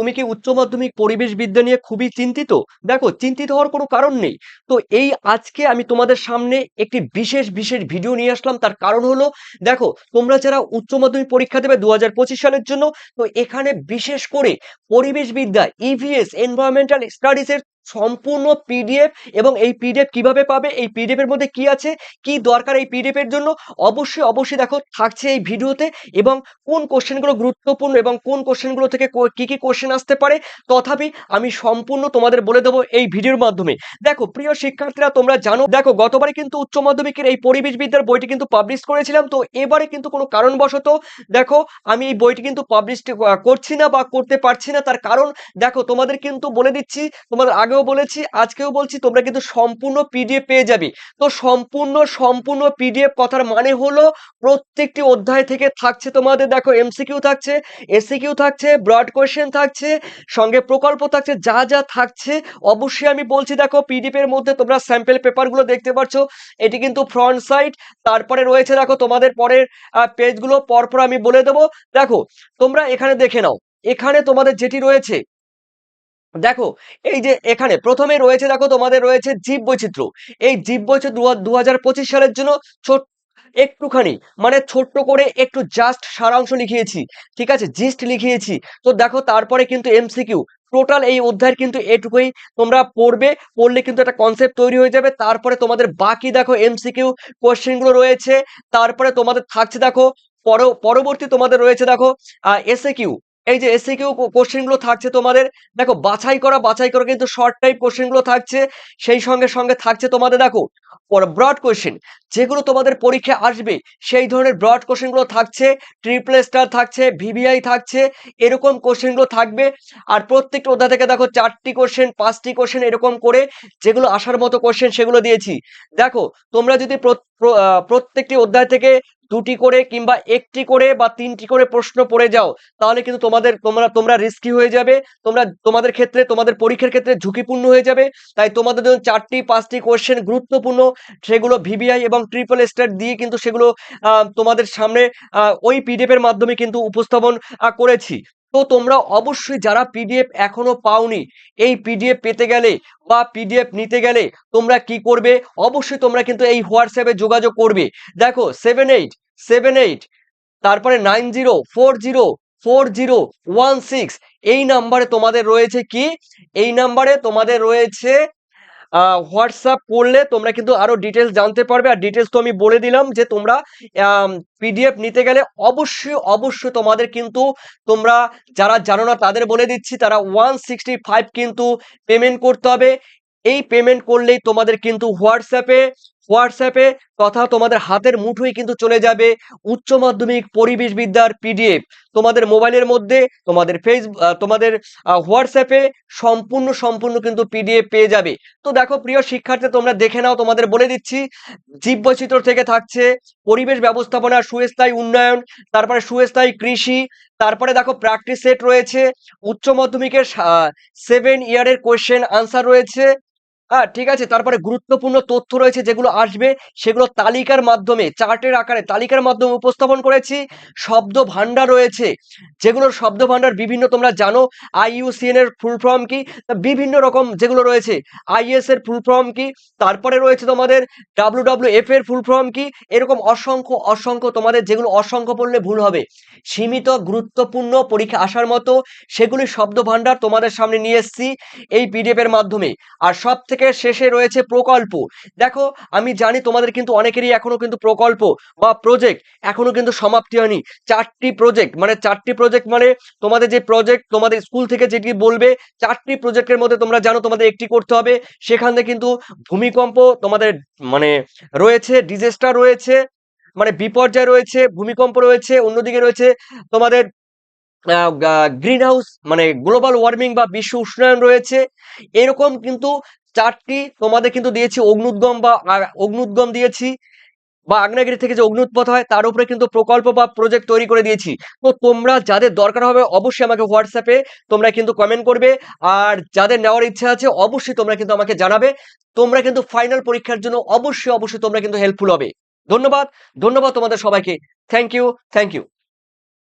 তুমি কি উচ্চ মাধ্যমিক পরিবেশ বিদ্যা নিয়ে খুবই চিন্তিত? দেখো, চিন্তিত হওয়ার কোনো কারণ নেই। তো এই আজকে আমি তোমাদের সামনে একটি বিশেষ বিশেষ ভিডিও নিয়ে আসলাম। তার কারণ হলো, দেখো, তোমরা যারা উচ্চ মাধ্যমিক পরীক্ষা দেবে দু হাজার পঁচিশ সালের জন্য, তো এখানে বিশেষ করে পরিবেশ বিদ্যা ইভিএস এনভায়রনমেন্টাল স্টাডিজ এর সম্পূর্ণ পিডিএফ এবং এই পিডিএফ কীভাবে পাবে, এই পিডিএফ এর মধ্যে কি আছে, কি দরকার এই পিডিএফ এর জন্য, অবশ্যই অবশ্যই দেখো, থাকছে এই ভিডিওতে এবং কোন কোশ্চেনগুলো গুরুত্বপূর্ণ এবং কোন কোশ্চেনগুলো থেকে কো- কি কোশ্চেন আসতে পারে, তথাপি আমি সম্পূর্ণ তোমাদের বলে দেবো এই ভিডিওর মাধ্যমে। দেখো, প্রিয় শিক্ষার্থীরা, তোমরা জানো, দেখো, গতবারে কিন্তু উচ্চ মাধ্যমিকের এই পরিবেশ বিদ্যার বইটি কিন্তু পাবলিশ করেছিলাম, তো এবারে কিন্তু কোনো কারণবশত, দেখো, আমি এই বইটি কিন্তু পাবলিশ করছি না বা করতে পারছি না, তার কারণ, দেখো, তোমাদের কিন্তু বলে দিচ্ছি, তোমাদের আগেও বলেছি, আজকেও বলছি, তোমরা কিন্তু সম্পূর্ণ পিডিএফ পেয়ে যাবে। তো সম্পূর্ণ সম্পূর্ণ পিডিএফ কথার মানে হলো, প্রত্যেকটি অধ্যায় থেকে থাকছে তোমাদের, দেখো এমসিকিউ থাকছে এসিকিউ থাকছে ব্রড কোয়েশ্চেন থাকছে, সঙ্গে প্রকল্প থাকছে, যা যা থাকছে, অবশ্যই আমি বলছি, দেখো পিডিএফ এর মধ্যে তোমরা স্যাম্পল পেপারগুলো দেখতে পাচ্ছ এটি কিন্তু ফ্রন্ট সাইড তারপরে রয়েছে, দেখো তোমাদের পরের পেজগুলো পরপর আমি বলে দেবো। দেখো, তোমরা এখানে দেখে নাও, এখানে তোমাদের যেটি রয়েছে দেখো, এই যে এখানে প্রথমে রয়েছে দেখো তোমাদের রয়েছে জীব বৈচিত্র্য। এই জীব বৈচিত্র্য দু হাজার পঁচিশ সালের জন্য ছোট, একটুখানি মানে ছোট্ট করে একটু জাস্ট সারাংশ লিখিয়েছি, ঠিক আছে? জিস্ট লিখিয়েছি। তো দেখো তারপরে কিন্তু এমসিকিউ টোটাল এই অধ্যায়ের কিন্তু এটুকুই তোমরা পড়বে, পড়লে কিন্তু একটা কনসেপ্ট তৈরি হয়ে যাবে। তারপরে তোমাদের বাকি দেখো এমসিকিউ কোশ্চেনগুলো রয়েছে, তারপরে তোমাদের থাকছে দেখো, পর- পরবর্তী তোমাদের রয়েছে দেখো এসএ কিউ এই যে এসে কোশ্চেনগুলো থাকছে তোমাদের, দেখো বাছাই করা বাছাই করা কিন্তু শর্ট টাইপ কোশ্চেনগুলো থাকছে, সেই সঙ্গে সঙ্গে থাকছে তোমাদের, দেখো ব্রড কোশ্চেন যেগুলো তোমাদের পরীক্ষা আসবে, সেই ধরনের ব্রড কোশ্চেনগুলো থাকছে ট্রিপল স্টার থাকছে ভিভিআই থাকছে, এরকম কোশ্চেনগুলো থাকবে। আর প্রত্যেকটা অধ্যায় থেকে দেখো চারটি কোশ্চেন পাঁচটি কোশ্চেন এরকম করে যেগুলো আসার মতো কোশ্চেন সেগুলো দিয়েছি। দেখো, তোমরা যদি প্রত্যেকটি অধ্যায় থেকে দুটি করে কিংবা একটি করে বা তিনটি করে প্রশ্ন পড়ে যাও, তাহলে কিন্তু তোমাদের, তোমরা তোমরা রিস্কি হয়ে যাবে, তোমরা, তোমাদের ক্ষেত্রে, তোমাদের পরীক্ষার ক্ষেত্রে ঝুঁকিপূর্ণ হয়ে যাবে। তাই তোমাদের জন্য চারটি, পাঁচটি কোশ্চেন গুরুত্বপূর্ণ সেগুলো ভিভিআই এবং ট্রিপল স্টার দিয়ে কিন্তু সেগুলো তোমাদের সামনে ওই পিডিএফ এর মাধ্যমে কিন্তু উপস্থাপন করেছি। তো তোমরা অবশ্যই যারা পিডিএফ এখনও পাওনি, এই পিডিএফ পেতে গেলে বা পিডিএফ নিতে গেলে তোমরা কি করবে? অবশ্যই তোমরা কিন্তু এই হোয়াটসঅ্যাপে যোগাযোগ করবে। দেখো সেভেন এইট সেভেন এইট তারপরে nine zero four zero four zero one six এই নাম্বারে তোমাদের রয়েছে কি? এই নাম্বারে তোমাদের রয়েছে হোয়াটসঅ্যাপ করলে তোমরা কিন্তু আরও ডিটেলস জানতে পারবে। আর ডিটেলস তো আমি বলে দিলাম যে তোমরা পিডিএফ নিতে গেলে অবশ্যই অবশ্যই তোমাদের কিন্তু তোমরা যারা জানো না তাদের বলে দিচ্ছি, তারা ওয়ান সিক্সটি ফাইভ কিন্তু পেমেন্ট করতে হবে। এই পেমেন্ট করলেই তোমাদের কিন্তু হোয়াটসঅ্যাপে হোয়াটসঅ্যাপে তথা তোমাদের হাতের মুঠোয় কিন্তু চলে যাবে। উচ্চ মাধ্যমিক পরিবেশ বিদ্যার পিডিএফ তোমাদের মোবাইলের মধ্যে তোমাদের ফেস তোমাদের হোয়াটসঅ্যাপে সম্পূর্ণ সম্পূর্ণ কিন্তু পিডিএফ পেয়ে যাবে। তো দেখো প্রিয় শিক্ষার্থী, তোমরা দেখে নাও, তোমাদের বলে দিচ্ছি, জীববৈচিত্র্য থেকে থাকছে পরিবেশ ব্যবস্থাপনা, সুস্থায়ী উন্নয়ন, তারপরে সুস্থায়ী কৃষি, তারপরে দেখো প্র্যাকটিস সেট রয়েছে, উচ্চ মাধ্যমিকের সেভেন ইয়ারের কোয়েশ্চেন আনসার রয়েছে। হ্যাঁ ঠিক আছে। তারপরে গুরুত্বপূর্ণ তথ্য রয়েছে যেগুলো আসবে, সেগুলো তালিকার মাধ্যমে, চার্টের আকারে তালিকার মাধ্যমে উপস্থাপন করেছি। শব্দ ভান্ডার রয়েছে, যেগুলোর শব্দ ভান্ডার বিভিন্ন তোমরা জানো। আইইউসিএন এর ফুল ফর্ম কি? বিভিন্ন রকম যেগুলো রয়েছে। আইএস এর ফুল ফর্ম কি? তারপরে রয়েছে তোমাদের ডাব্লু ডাব্লু এফ এর ফুল ফর্ম কি? এরকম অসংখ্য অসংখ্য তোমাদের যেগুলো অসংখ্য পড়লে ভুল হবে। সীমিত, গুরুত্বপূর্ণ পরীক্ষা আসার মতো সেগুলি শব্দ ভান্ডার তোমাদের সামনে নিয়ে এসেছি এই পিডিএফ এর মাধ্যমে। আর সব থেকে শেষে রয়েছে প্রকল্প। দেখো, আমি জানি তোমাদের কিন্তু অনেকেরই এখনও কিন্তু প্রকল্প বা প্রজেক্ট এখনও কিন্তু সমাপ্তি হয়নি। চারটি প্রজেক্ট মানে চারটি প্রজেক্ট মানে তোমাদের যে প্রজেক্ট তোমাদের স্কুল থেকে যেটি বলবে, চারটি প্রজেক্টের মধ্যে তোমরা জানো তোমাদের একটি করতে হবে। সেখান কিন্তু ভূমিকম্প তোমাদের মানে রয়েছে ডিজাস্টার রয়েছে মানে বিপর্যয় রয়েছে, ভূমিকম্প রয়েছে, অন্যদিকে রয়েছে তোমাদের গ্রিন হাউস মানে গ্লোবাল ওয়ার্মিং বা বিশ্ব উষ্ণায়ন রয়েছে। এরকম কিন্তু চারটি, তোমাদের কিন্তু দিয়েছি অগ্নুদ্গম বা অগ্নুদ্গম দিয়েছি বা আগ্নেয়গিরি থেকে যে অগ্নুৎপথ হয়, তার উপরে কিন্তু প্রকল্প বা প্রজেক্ট তৈরি করে দিয়েছি। তো তোমরা যাদের দরকার হবে, অবশ্যই আমাকে হোয়াটসঅ্যাপে তোমরা কিন্তু কমেন্ট করবে। আর যাদের নেওয়ার ইচ্ছা আছে, অবশ্যই তোমরা কিন্তু আমাকে জানাবে। তোমরা কিন্তু ফাইনাল পরীক্ষার জন্য অবশ্যই অবশ্যই তোমরা কিন্তু হেল্পফুল হবে। ধন্যবাদ ধন্যবাদ তোমাদের সবাইকে। Thank you thank you